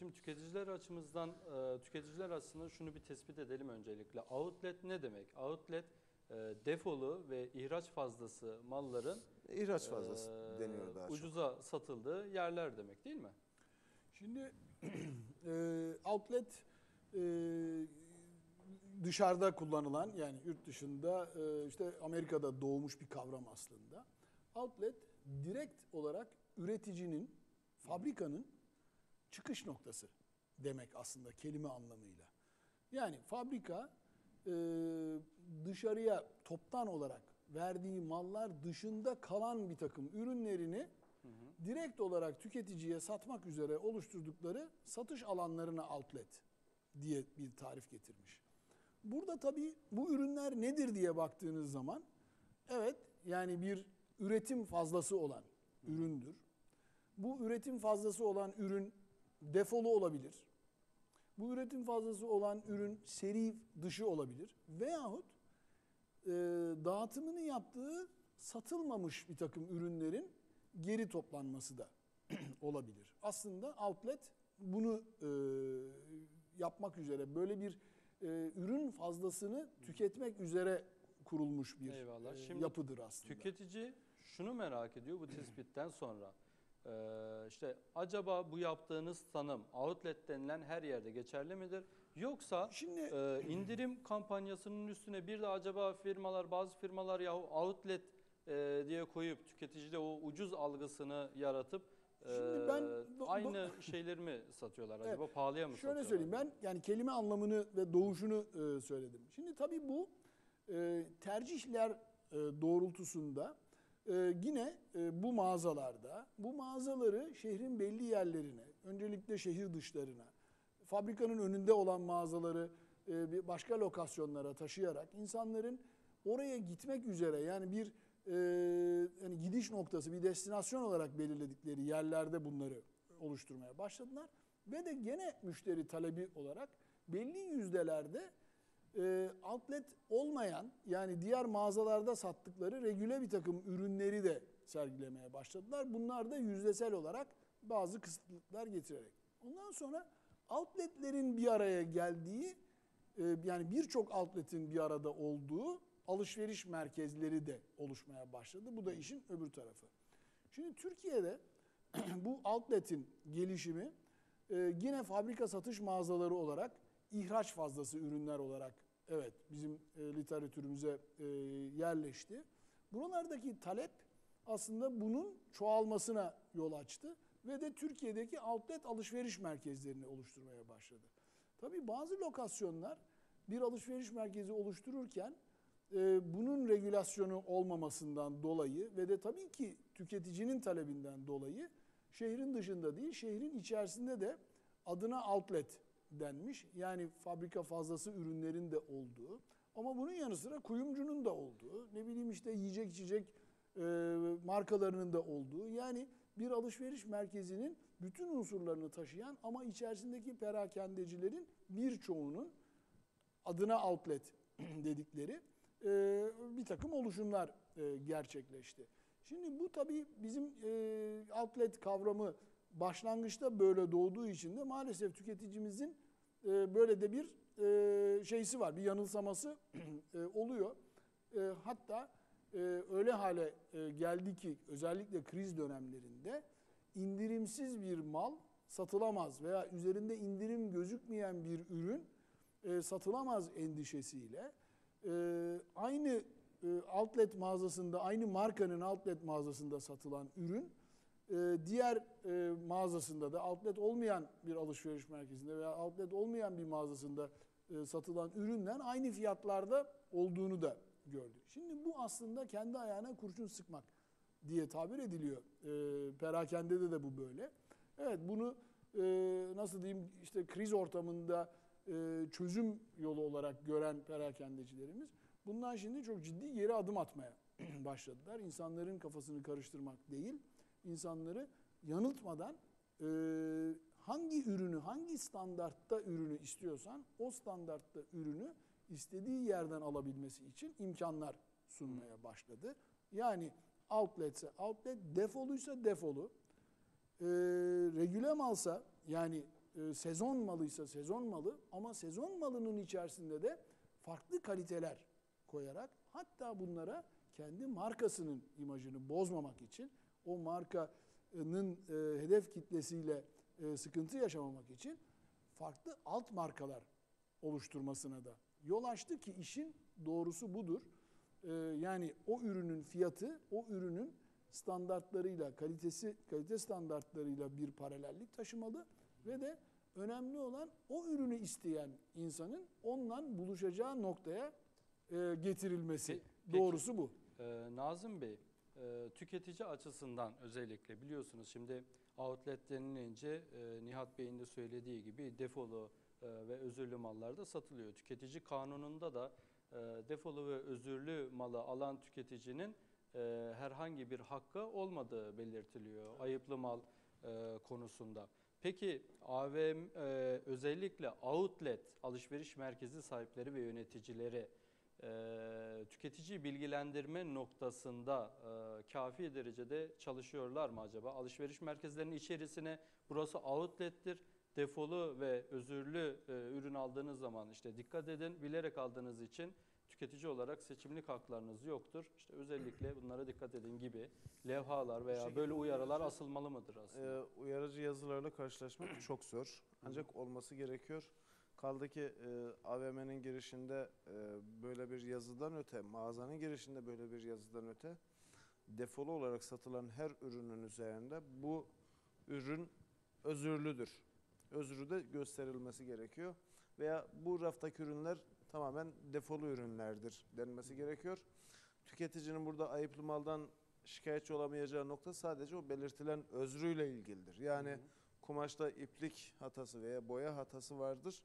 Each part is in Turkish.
şimdi tüketiciler açımızdan, e, tüketiciler açısından şunu bir tespit edelim öncelikle. Outlet ne demek? Outlet e, defolu ve ihraç fazlası malların İhraç fazlası e, deniyor daha çok. ucuza satıldığı yerler demek değil mi? Şimdi e, outlet e, dışarıda kullanılan yani yurt dışında e, işte Amerika'da doğmuş bir kavram aslında. Outlet direkt olarak üreticinin, fabrikanın çıkış noktası demek aslında kelime anlamıyla. Yani fabrika e, dışarıya toptan olarak verdiği mallar dışında kalan bir takım ürünlerini direkt olarak tüketiciye satmak üzere oluşturdukları satış alanlarına outlet diye bir tarif getirmiş. Burada tabii bu ürünler nedir diye baktığınız zaman evet yani bir üretim fazlası olan üründür. Bu üretim fazlası olan ürün defolu olabilir. Bu üretim fazlası olan ürün seri dışı olabilir. Veyahut e, dağıtımını yaptığı satılmamış bir takım ürünlerin geri toplanması da olabilir. Aslında outlet bunu e, yapmak üzere böyle bir e, ürün fazlasını tüketmek üzere kurulmuş bir Eyvallah. e, Şimdi yapıdır aslında. Tüketici şunu merak ediyor bu tespitten sonra. Ee, işte acaba bu yaptığınız tanım outlet denilen her yerde geçerli midir? Yoksa Şimdi- e, indirim kampanyasının üstüne bir de acaba firmalar bazı firmalar yahu outlet e, diye koyup tüketicide o ucuz algısını yaratıp e, Şimdi ben bu- bu- aynı şeyleri mi satıyorlar acaba Evet. pahalıya mı Şöyle satıyorlar? söyleyeyim ben yani kelime anlamını ve doğuşunu e, söyledim. Şimdi tabii bu e, tercihler e, doğrultusunda e, yine e, bu mağazalarda bu mağazaları şehrin belli yerlerine öncelikle şehir dışlarına fabrikanın önünde olan mağazaları e, başka lokasyonlara taşıyarak insanların oraya gitmek üzere yani bir e, yani gidiş noktası bir destinasyon olarak belirledikleri yerlerde bunları oluşturmaya başladılar. Ve de gene müşteri talebi olarak belli yüzdelerde e, outlet olmayan yani diğer mağazalarda sattıkları regüle bir takım ürünleri de sergilemeye başladılar. Bunlar da yüzdesel olarak bazı kısıtlıklar getirerek. Ondan sonra outletlerin bir araya geldiği e, yani birçok outlet'in bir arada olduğu alışveriş merkezleri de oluşmaya başladı. Bu da işin öbür tarafı. Şimdi Türkiye'de bu outlet'in gelişimi e, yine fabrika satış mağazaları olarak ihraç fazlası ürünler olarak evet bizim e, literatürümüze e, yerleşti. Buralardaki talep aslında bunun çoğalmasına yol açtı ve de Türkiye'deki outlet alışveriş merkezlerini oluşturmaya başladı. Tabii bazı lokasyonlar bir alışveriş merkezi oluştururken e, bunun regülasyonu olmamasından dolayı ve de tabii ki tüketicinin talebinden dolayı şehrin dışında değil şehrin içerisinde de adına outlet denmiş. Yani fabrika fazlası ürünlerin de olduğu ama bunun yanı sıra kuyumcunun da olduğu ne bileyim işte yiyecek içecek e, markalarının da olduğu yani bir alışveriş merkezinin bütün unsurlarını taşıyan ama içerisindeki perakendecilerin birçoğunun adına outlet dedikleri e, bir takım oluşumlar e, gerçekleşti. Şimdi bu tabii bizim e, outlet kavramı başlangıçta böyle doğduğu için de maalesef tüketicimizin e, böyle de bir e, şeysi var, bir yanılsaması e, oluyor. E, hatta e, öyle hale e, geldi ki özellikle kriz dönemlerinde indirimsiz bir mal satılamaz veya üzerinde indirim gözükmeyen bir ürün e, satılamaz endişesiyle e, aynı e, outlet mağazasında, aynı markanın outlet mağazasında satılan ürün diğer e, mağazasında da outlet olmayan bir alışveriş merkezinde veya outlet olmayan bir mağazasında e, satılan üründen aynı fiyatlarda olduğunu da gördük. Şimdi bu aslında kendi ayağına kurşun sıkmak diye tabir ediliyor. E, perakendede de bu böyle. Evet bunu e, nasıl diyeyim işte kriz ortamında çözüm yolu olarak gören perakendecilerimiz bundan şimdi çok ciddi geri adım atmaya başladılar. İnsanların kafasını karıştırmak değil, insanları yanıltmadan e, hangi ürünü, hangi standartta ürünü istiyorsan o standartta ürünü istediği yerden alabilmesi için imkanlar sunmaya başladı. Yani outletse outlet, defoluysa defolu, e, regüle malsa yani e, sezon malıysa sezon malı ama sezon malının içerisinde de farklı kaliteler koyarak hatta bunlara kendi markasının imajını bozmamak için o markanın e, hedef kitlesiyle e, sıkıntı yaşamamak için farklı alt markalar oluşturmasına da yol açtı ki işin doğrusu budur. E, yani o ürünün fiyatı o ürünün standartlarıyla kalitesi kalite standartlarıyla bir paralellik taşımalı ve de önemli olan o ürünü isteyen insanın onunla buluşacağı noktaya e, getirilmesi. Pe- peki. Doğrusu bu. Ee, Nazım Bey, e, tüketici açısından özellikle biliyorsunuz şimdi outlet denilince e, Nihat Bey'in de söylediği gibi defolu e, ve özürlü mallar da satılıyor. Tüketici kanununda da e, defolu ve özürlü malı alan tüketicinin e, herhangi bir hakkı olmadığı belirtiliyor ayıplı mal e, konusunda. Peki AVM e, özellikle outlet alışveriş merkezi sahipleri ve yöneticileri e, tüketici bilgilendirme noktasında e, kafi derecede çalışıyorlar mı acaba? Alışveriş merkezlerinin içerisine burası outlet'tir. Defolu ve özürlü e, ürün aldığınız zaman işte dikkat edin bilerek aldığınız için tüketici olarak seçimlik haklarınız yoktur. İşte özellikle bunlara dikkat edin gibi levhalar veya böyle uyarılar asılmalı mıdır aslında? Ee, uyarıcı yazılarla karşılaşmak çok zor. Ancak olması gerekiyor. Kaldı ki e, AVM'nin girişinde e, böyle bir yazıdan öte, mağazanın girişinde böyle bir yazıdan öte defolu olarak satılan her ürünün üzerinde bu ürün özürlüdür. Özrü de gösterilmesi gerekiyor. Veya bu raftaki ürünler tamamen defolu ürünlerdir denmesi gerekiyor. Tüketicinin burada ayıplı maldan şikayetçi olamayacağı nokta sadece o belirtilen özrüyle ilgilidir. Yani kumaşta iplik hatası veya boya hatası vardır.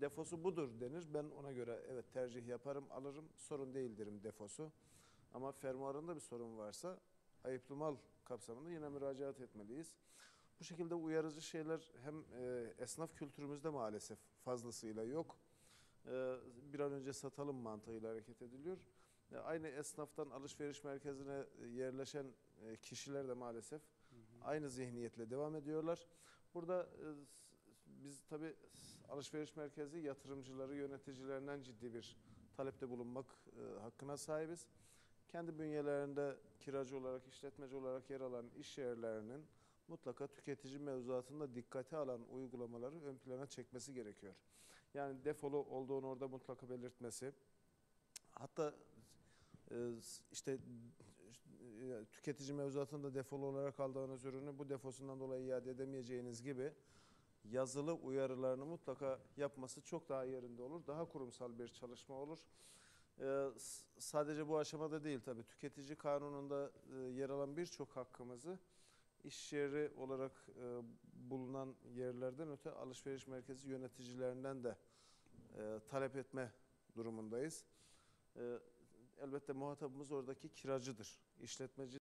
Defosu budur denir. Ben ona göre evet tercih yaparım, alırım. Sorun değildirim defosu. Ama fermuarında bir sorun varsa ayıplı mal kapsamında yine müracaat etmeliyiz. Bu şekilde uyarıcı şeyler hem e, esnaf kültürümüzde maalesef fazlasıyla yok. E, bir an önce satalım mantığıyla hareket ediliyor. E, aynı esnaftan alışveriş merkezine e, yerleşen e, kişiler de maalesef aynı zihniyetle devam ediyorlar. Burada e, biz tabii alışveriş merkezi yatırımcıları, yöneticilerinden ciddi bir talepte bulunmak e, hakkına sahibiz. Kendi bünyelerinde kiracı olarak, işletmeci olarak yer alan iş yerlerinin mutlaka tüketici mevzuatında dikkate alan uygulamaları ön plana çekmesi gerekiyor. Yani defolu olduğunu orada mutlaka belirtmesi. Hatta e, işte e, tüketici mevzuatında defolu olarak aldığınız ürünü bu defosundan dolayı iade edemeyeceğiniz gibi yazılı uyarılarını mutlaka yapması çok daha yerinde olur. Daha kurumsal bir çalışma olur. Ee, sadece bu aşamada değil tabii tüketici kanununda e, yer alan birçok hakkımızı iş yeri olarak e, bulunan yerlerden öte alışveriş merkezi yöneticilerinden de e, talep etme durumundayız. E, elbette muhatabımız oradaki kiracıdır, işletmeci